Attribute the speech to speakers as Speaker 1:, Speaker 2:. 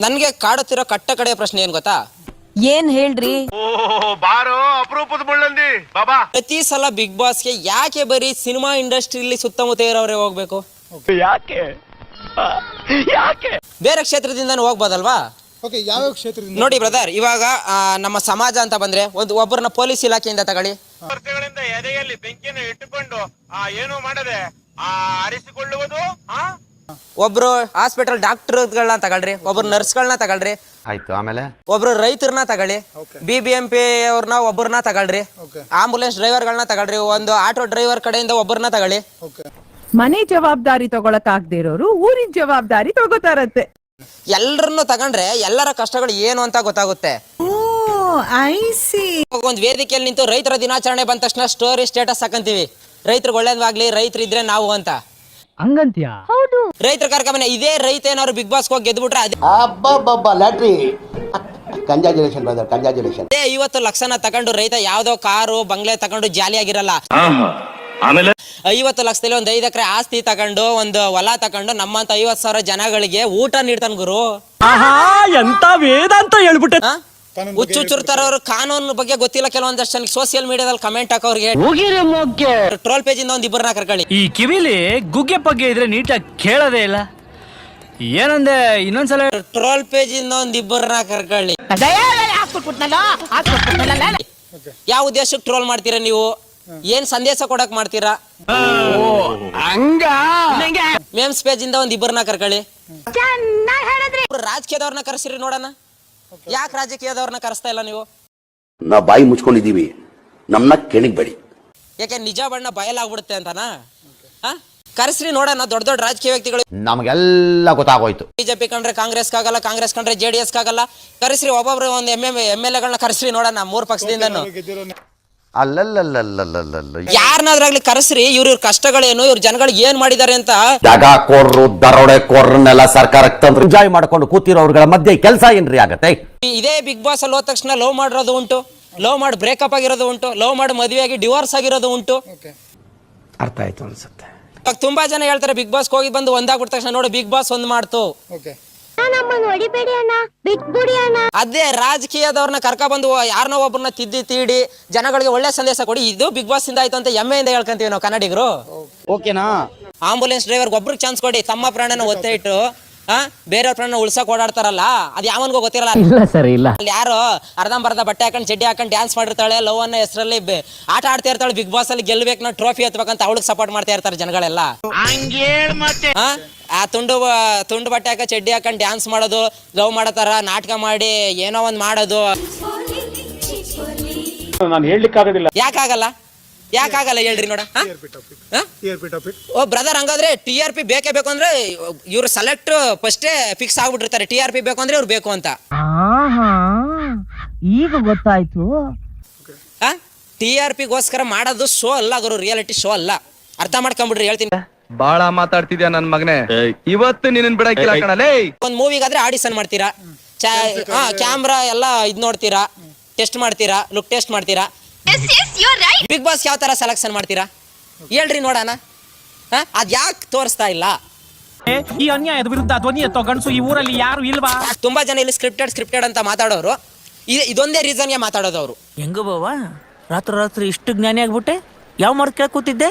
Speaker 1: ನನ್ಗೆ ಕಾಡುತ್ತಿರೋ ಕಟ್ಟ ಕಡೆಯ ಪ್ರಶ್ನೆ ಏನ್ ಗೊತ್ತಾ?
Speaker 2: ಏನ್ ಹೇಳ್ರಿ?
Speaker 3: ಬಾರೋ ಅಪರೂಪದ ಮುಳ್ಳಂದಿ. ಬಾಬಾ.
Speaker 1: ಪ್ರತಿ ಸಲ ಬಿಗ್ ಬಾಸ್ಗೆ ಯಾಕೆ ಬರೀ ಸಿನಿಮಾ ಇಂಡಸ್ಟ್ರಿಲಿ ಸುತ್ತಮುತ್ತ ಇರೋರೇ ಹೋಗ್ಬೇಕು?
Speaker 3: ಯಾಕೆ? ಯಾಕೆ?
Speaker 1: ಬೇರೆ ಕ್ಷೇತ್ರದಿಂದ ಹೋಗ್ಬೋದಲ್ವಾ?
Speaker 4: ಓಕೆ ಯಾವ್ಯಾವ ಕ್ಷೇತ್ರದಿಂದ?
Speaker 1: ನೋಡಿ ಬ್ರದರ್ ಇವಾಗ ಆ, ನಮ್ಮ ಸಮಾಜ ಅಂತ ಬಂದ್ರೆ ಒಂದು ಒಬ್ಬರನ್ನ ಪೊಲೀಸ್ ಇಲಾಖೆಯಿಂದ ತಗೊಳ್ಳಿ.
Speaker 3: ವರ್ಷಗಳಿಂದ ಎದೆಯಲ್ಲಿ ಬೆಂಕಿಯನ್ನು ಇಟ್ಟುಕೊಂಡು ಆ ಏನು ಮಾಡದೆ ಆ ಆರಿಸಿಕೊಳ್ಳುವುದು ಆ?
Speaker 1: ಒಬ್ರು ಹಾಸ್ಪಿಟಲ್ ಡಾಕ್ಟರ್ಗಳನ್ನ ತಗೊಳ್ರಿ ಒಬ್ರು ನರ್ಸ್ಗಳನ್ನ ತಗೊಳ್ರಿ
Speaker 5: ಆಯ್ತು ಆಮೇಲೆ?
Speaker 1: ಒಬ್ರು ರೈತರನ್ನ ತಗೊಳ್ಳಿ ಬಿ ಬಿ ಎಂ ಪಿ ಅವ್ರನ್ನ ಒಬ್ಬರನ್ನ ತಗೊಳ್ರಿ ಆಂಬುಲೆನ್ಸ್ ಡ್ರೈವರ್ಗಳನ್ನ ತಗೊಳ್ರಿ ಒಂದು ಆಟೋ ಡ್ರೈವರ್ ಕಡೆಯಿಂದ ಒಬ್ಬರನ್ನ ತಗೊಳ್ಳಿ.
Speaker 6: ಮನೆ ಜವಾಬ್ದಾರಿ ತಗೊಳಕ್ ಆಗದೆ ಇರೋರು ಊರಿನ ಜವಾಬ್ದಾರಿ ತಗೋತಾರಂತೆ.
Speaker 1: ಎಲ್ಲರನ್ನು ತಗೊಂಡ್ರೆ ಎಲ್ಲರ ಕಷ್ಟಗಳು ಏನು ಅಂತ ಗೊತ್ತಾಗುತ್ತೆ. ಒಂದ್ ವೇದಿಕೆಯಲ್ಲಿ ನಿಂತು ರೈತರ ದಿನಾಚರಣೆ ಬಂದ ತಕ್ಷಣ ಸ್ಟೋರಿ ಸ್ಟೇಟಸ್ ಹಾಕಂತೀವಿ. ರೈತರಿಗೆ ಒಳ್ಳೇದಾಗ್ಲಿ ರೈತರಿದ್ರೆ ನಾವು ಅಂತ.
Speaker 7: ಹಂಗಂತ್ಯಾ?
Speaker 1: ರೈತರ ಕಾರ್ಯಕ್ರಮ ಇದೇ ರೈತ ಏನಾದ್ರು ಬಿಗ್ ಬಾಸ್ ಹೋಗಿ ಗೆದ್ಬಿಟ್ರೆ ಅದೇ
Speaker 8: ಅಬ್ಬಬ್ಬಬ್ಬ ಲ್ಯಾಟ್ರಿ. ಕಂಜಾಜುಲೇಷನ್ ಬ್ರದರ್ ಕಂಜಾಜುಲೇಷನ್
Speaker 1: ಅದೇ ಐವತ್ತು ಲಕ್ಷನ ತಗೊಂಡು ರೈತ ಯಾವ್ದೋ ಕಾರು ಬಂಗ್ಲೆ ತಗೊಂಡು ಜಾಲಿ ಆಗಿರಲ್ಲ.
Speaker 3: ಆಮೇಲೆ?
Speaker 1: ಐವತ್ತು ಲಕ್ಷದಲ್ಲಿ ಒಂದ್ ಐದ್ ಎಕರೆ ಆಸ್ತಿ ತಗೊಂಡು ಒಂದು ಹೊಲ ತಗೊಂಡು ನಮ್ಮಂತ ಐವತ್ ಸಾವಿರ ಜನಗಳಿಗೆ ಊಟ ನೀಡ್ತಾನ ಗುರು.
Speaker 7: ಆಹಾ ಎಂತ ವೇದ ಅಂತ ಹೇಳ್ಬಿಟ್ಟೆ.
Speaker 1: ಆ? ಹುಚ್ಚುಚ್ಚುರ್ತಾರವ್ರು ಕಾನೂನು ಬಗ್ಗೆ ಗೊತ್ತಿಲ್ಲ ಕೆಲವೊಂದಷ್ಟು ಸೋಷಿಯಲ್ ಮೀಡಿಯಾದಲ್ಲಿ ಕಮೆಂಟ್ ಹಾಕೋರಿಗೆ. ಟ್ರೋಲ್ ಪೇಜ್ ಇಂದ ಒಂದ್ ಇಬ್ಬರನ್ನ ಕರ್ಕೊಳ್ಳಿ.
Speaker 7: ಈ ಕಿವಿಲಿ ಗುಗ್ಗೆ ಬಗ್ಗೆ ಇದ್ರೆ ನೀಟಾಗಿ ಕೇಳೋದೇ ಇಲ್ಲ. ಏನಂದೆ ಇನ್ನೊಂದ್ಸಲ
Speaker 1: ಟ್ರೋಲ್ ಪೇಜ್ ಇಂದ ಒಂದ್ ಇಬ್ಬರನ್ನ ಕರ್ಕೊಳ್ಳಿ. ಯಾವ ಉದ್ದೇಶಕ್ಕೆ ಟ್ರೋಲ್ ಮಾಡ್ತೀರಾ ನೀವು? ಏನ್ ಸಂದೇಶ ಕೊಡಕ್ ಮಾಡ್ತೀರಾ? ಮೇಮ್ಸ್ ಪೇಜ್ ಇಂದ ಒಂದ್ ಇಬ್ಬರನ್ನ ಕರ್ಕೊಳ್ಳಿ. ರಾಜಕೀಯದವ್ರನ್ನ ಕರೆಸಿರಿ ನೋಡೋಣ. ಯಾಕೆ ರಾಜಕೀಯದವ್ರನ್ನ ಕರೆಸ್ತಾ ಇಲ್ಲ ನೀವು?
Speaker 8: ನಾ ಬಾಯಿ ಮುಚ್ಕೊಂಡಿದೀವಿ ನಮ್ಮನ್ನ ಕೆಣಿಗ್ಬೇಡಿ
Speaker 1: ಯಾಕೆ ನಿಜ ಬಣ್ಣ ಬಯಲಾಗ್ಬಿಡುತ್ತೆ ಅಂತನಾ? ಹಾ? ಕರೆಸ್ರಿ ನೋಡೋಣ ದೊಡ್ಡ ದೊಡ್ಡ ರಾಜಕೀಯ ವ್ಯಕ್ತಿಗಳು.
Speaker 5: ನಮಗೆಲ್ಲ ಗೊತ್ತಾಗೋಯ್ತು.
Speaker 1: ಬಿಜೆಪಿ ಕಂಡ್ರೆ ಕಾಂಗ್ರೆಸ್ ಆಗಲ್ಲ ಕಾಂಗ್ರೆಸ್ ಕಂಡ್ರೆ ಜೆಡಿಎಸ್ ಡಿ ಎಸ್ ಆಗಲ್ಲ ಕರೆಸ್ರಿ ಒಬ್ಬೊಬ್ರು ಒಂದು ಎಂ ಎಂ ಎಂ ಎಲ್ ಎಗಳನ್ನ ಕರೆಸ್ರಿ ನೋಡೋಣ ಮೂರ್ ಪಕ್ಷದಿಂದನು.
Speaker 4: ಗೆದ್ದಿರೋ
Speaker 5: ಅಲ್ಲಲ್ಲಲ್ಲಲ್ಲಲ್ಲಲ್ಲ
Speaker 1: ಯಾರನ್ನಾದ್ರಾಗ್ಲಿ ಕರೆಸ್ರಿ ಇವ್ರ ಇವ್ರ ಕಷ್ಟಗಳೇನು ಇವ್ರ ಜನಗಳಿಗೆ ಏನ್ ಮಾಡಿದ್ದಾರೆ ಅಂತ
Speaker 5: ಜಾಗ ಕೋರ್ರು ದರೋಡೆ ಕೋರ್ರನ್ನೆಲ್ಲ ಸರ್ಕಾರಕ್ಕೆ ತಂದು ಎಂಜಾಯ್ ಮಾಡ್ಕೊಂಡು ಕೂತಿರೋ ಅವ್ರಗಳ ಮಧ್ಯೆ ಕೆಲಸ ಏನ್ರಿ ಆಗತ್ತೆ
Speaker 1: ಇದೇ ಬಿಗ್ ಬಾಸ್ ಅಲ್ಲಿ ಹೋದ ತಕ್ಷಣ ಲವ್ ಮಾಡಿರೋದು ಉಂಟು ಲವ್ ಮಾಡಿ ಬ್ರೇಕಪ್ ಆಗಿರೋದು ಉಂಟು ಲವ್ ಮಾಡಿ ಮದುವೆ ಆಗಿ ಡಿವೋರ್ಸ್ ಆಗಿರೋದು ಉಂಟು
Speaker 5: ಅರ್ಥ ಆಯ್ತು ಅನ್ಸುತ್ತೆ
Speaker 1: ತುಂಬಾ ಜನ ಹೇಳ್ತಾರೆ ಬಿಗ್ ಬಾಸ್ ಹೋಗಿ ಬಂದು ಒಂದಾಗ್ಬಿಟ್ಟ ತಕ್ಷಣ ನೋಡಿ ಬಿಗ್ ಬಾಸ್ ಒಂದ್ ಮಾಡ್ತು
Speaker 9: ನಮ್ಮನ್ನು ಹೊಡಿಬೇಡಿ ಅಣ್ಣ. ಬಿಟ್ಬಿಡಿ ಅಣ್ಣ.
Speaker 1: ಅದೇ ರಾಜಕೀಯದವ್ರನ್ನ ಕರ್ಕ ಬಂದು ಯಾರನ್ನೋ ಒಬ್ಬರನ್ನ ತಿದ್ದಿ ತೀಡಿ ಜನಗಳಿಗೆ ಒಳ್ಳೆ ಸಂದೇಶ ಕೊಡಿ. ಇದು ಬಿಗ್ ಬಾಸ್ ಇಂದ ಆಯ್ತು ಅಂತ ಹೆಮ್ಮೆಯಿಂದ ಹೇಳ್ಕೊಂತೀವಿ ನಾವು ಕನ್ನಡಿಗರು.
Speaker 7: ಓಕೆನಾ
Speaker 1: ಆಂಬುಲೆನ್ಸ್ ಡ್ರೈವರ್ ಒಬ್ರಿಗೆ ಚಾನ್ಸ್ ಕೊಡಿ. ತಮ್ಮ ಪ್ರಾಣನ ಒತ್ತೆ ಇಟ್ಟು ಆ? ಬೇರೆಯವ್ರ ಪ್ರಾಣ ಉಳ್ಸಕ್ ಓಡಾಡ್ತಾರಲ್ಲ ಅದ್ ಯಾವನ್ಗೂ ಗೊತ್ತಿರಲ್ಲ.
Speaker 7: ಇಲ್ಲ ಸರ್ ಇಲ್ಲ.
Speaker 1: ಅಲ್ಲಿ ಯಾರು ಅರ್ಧಂಬರ್ಧ ಬಟ್ಟೆ ಹಾಕೊಂಡು ಚಡ್ಡಿ ಹಾಕೊಂಡು ಡ್ಯಾನ್ಸ್ ಮಾಡಿರ್ತಾಳೆ ಲವ್ ಅನ್ನ ಹೆಸರಲ್ಲಿ ಆಟ ಆಡ್ತಾ ಇರ್ತಾಳೆ ಬಿಗ್ ಬಾಸ್ ಅಲ್ಲಿ ಗೆಲ್ಬೇಕು ನಾವು ಟ್ರೋಫಿ ಎತ್ಬೇಕಂತ ಅವಳಿಗೆ ಸಪೋರ್ಟ್ ಮಾಡ್ತಾ ಇರ್ತಾರೆ ಜನಗಳೆಲ್ಲ. ಆ? ಆ ತುಂಡು ಬ- ತುಂಡು ಬಟ್ಟೆ ಹಾಕ ಚಡ್ಡಿ ಹಾಕೊಂಡು ಡ್ಯಾನ್ಸ್ ಮಾಡೋದು ಲವ್ ಮಾಡತಾರ ನಾಟಕ ಮಾಡಿ ಏನೋ ಒಂದ್ ಮಾಡೋದು.
Speaker 3: ನಾನು ಹೇಳಲಿಕ್ಕಾಗೋದಿಲ್ಲ.
Speaker 1: ಯಾಕಾಗಲ್ಲ? ಯಾಕಾಗಲ್ಲ ಹೇಳ್ರಿ ನೋಡ? ಓ ಬ್ರದರ್ ಹಂಗಾದ್ರೆ ಟಿ ಆರ್ ಪಿ ಬೇಕೇ ಬೇಕು ಅಂದ್ರೆ ಇವ್ರು ಸೆಲೆಕ್ಟ್ ಫಸ್ಟೇ ಫಿಕ್ಸ್ ಆಗ್ಬಿಟ್ಟಿರ್ತಾರೆ. ಟಿ ಆರ್ ಪಿ ಬೇಕು ಅಂದ್ರೆ ಇವ್ರು ಬೇಕು ಅಂತ.
Speaker 6: ಈಗ ಗೊತ್ತಾಯ್ತು.
Speaker 1: ಟಿ ಆರ್ ಪಿಗೋಸ್ಕರ ಮಾಡೋದು ಶೋ ಅಲ್ಲ ಗುರು ರಿಯಾಲಿಟಿ ಶೋ ಅಲ್ಲ. ಅರ್ಥ ಮಾಡ್ಕೊಂಡ್ಬಿಡ್ರಿ ಹೇಳ್ತೀನಿ.
Speaker 10: ಬಾಳ ಮಾತಾಡ್ತಿದ್ಯಾ ನನ್ ಮಗನೇ? ಇವತ್ತು ನಿನ್ನ ಬಿಡಕ್ಕಿಲ್ಲ ಕಣಲೇ
Speaker 1: ಒಂದ್ ಮೂವಿಗಾದ್ರೆ ಆಡಿಷನ್ ಮಾಡ್ತೀರಾ? ಚಾ ಹಾ ಕ್ಯಾಮ್ರಾ ಎಲ್ಲ ಇದ್ ನೋಡ್ತೀರಾ? ಟೆಸ್ಟ್ ಮಾಡ್ತೀರಾ? ಲುಕ್ ಟೆಸ್ಟ್ ಮಾಡ್ತೀರಾ? ಬಿಗ್ ಬಾಸ್ ಯಾವ ತರ ಸೆಲೆಕ್ಷನ್ ಮಾಡ್ತೀರಾ? ಹೇಳ್ರಿ ನೋಡೋಣ. ಹಾ? ಅದ್ ಯಾಕೆ ತೋರಿಸ್ತಾ ಇಲ್ಲ?
Speaker 7: ಈ ಅನ್ಯಾಯದ ವಿರುದ್ಧ ಧ್ವನಿ ಎತ್ತೋ ಗಂಡಸು ಈ ಊರಲ್ಲಿ ಯಾರು ಇಲ್ವಾ?
Speaker 1: ತುಂಬಾ ಜನ ಇಲ್ಲಿ ಸ್ಕ್ರಿಪ್ಟೆಡ್ ಸ್ಕ್ರಿಪ್ಟೆಡ್ ಅಂತ ಮಾತಾಡೋರು. ಇದೊಂದೇ ಇದೊಂದೇ ರೀಸನ್ಗೆ ಮಾತಾಡೋದು ಅವರು
Speaker 11: ಹೆಂಗ ಬಾವಾ? ರಾತ್ರಿ ರಾತ್ರಿ ಇಷ್ಟು ಜ್ಞಾನಿ ಆಗ್ಬಿಟ್ಟೆ ಯಾವ ಮಾಡ್ ಕೇಳ್ಕೊತಿದ್ದೆ?